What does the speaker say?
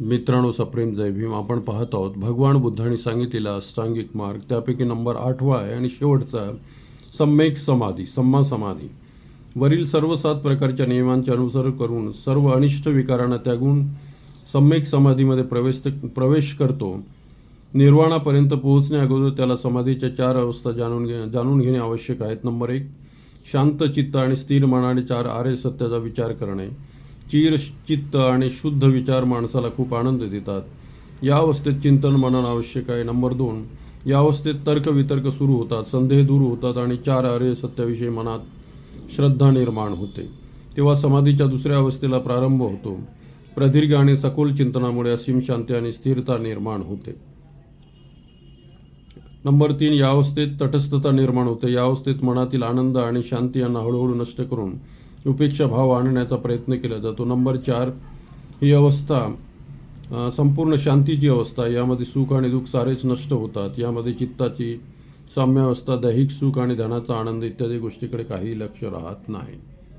मित्रांनो सप्रेम जय भीम. आपण पाहत आहोत भगवान बुद्धांनी सांगितलेला अष्टांगिक मार्ग. त्यापैकी नंबर आठवा आहे आणि शेवटचा सम्यक समाधी सम्मा समाधी. वरील सर्व सात प्रकारच्या नियमांचे अनुसरण करून सर्व अनिष्ट विकारांना त्यागून सम्यक समाधीमध्ये प्रवेश प्रवेश करतो. निर्वाणापर्यंत पोहोचण्या अगोदर त्याला समाधीच्या चार अवस्था जाणून घे जाणून घेणे आवश्यक आहेत. नंबर एक शांत चित्त आणि स्थिर मनाने चार आर्य सत्याचा विचार करणे. चिरचित्त आणि शुद्ध विचार माणसाला खूप आनंद देतात. या अवस्थेत चिंतन मनन आवश्यक आहे. नंबर दोन या अवस्थेत तर्कवितर्क सुरू होतात संदेह दूर होतात आणि चार आर्य सत्याविषयी मनात श्रद्धा निर्माण होते. तेव्हा समाधीच्या दुसऱ्या अवस्थेला प्रारंभ होतो. प्रदीर्घ आणि सखोल चिंतनामुळे असीम शांती आणि स्थिरता निर्माण होते. नंबर तीन या अवस्थेत तटस्थता निर्माण होते. या अवस्थेत मनातील आनंद आणि शांती यांना हळूहळू नष्ट करून उपेक्षा भाव आणण्याचा प्रयत्न केला जातो. नंबर चार ही अवस्था संपूर्ण शांतीची अवस्था यामध्ये सुख आणि दुःख सारेच नष्ट होतात. यामध्ये चित्ताची साम्यावस्था दैहिक सुख आणि धनाचा आनंद इत्यादी गोष्टीकडे काही लक्ष राहत नाही.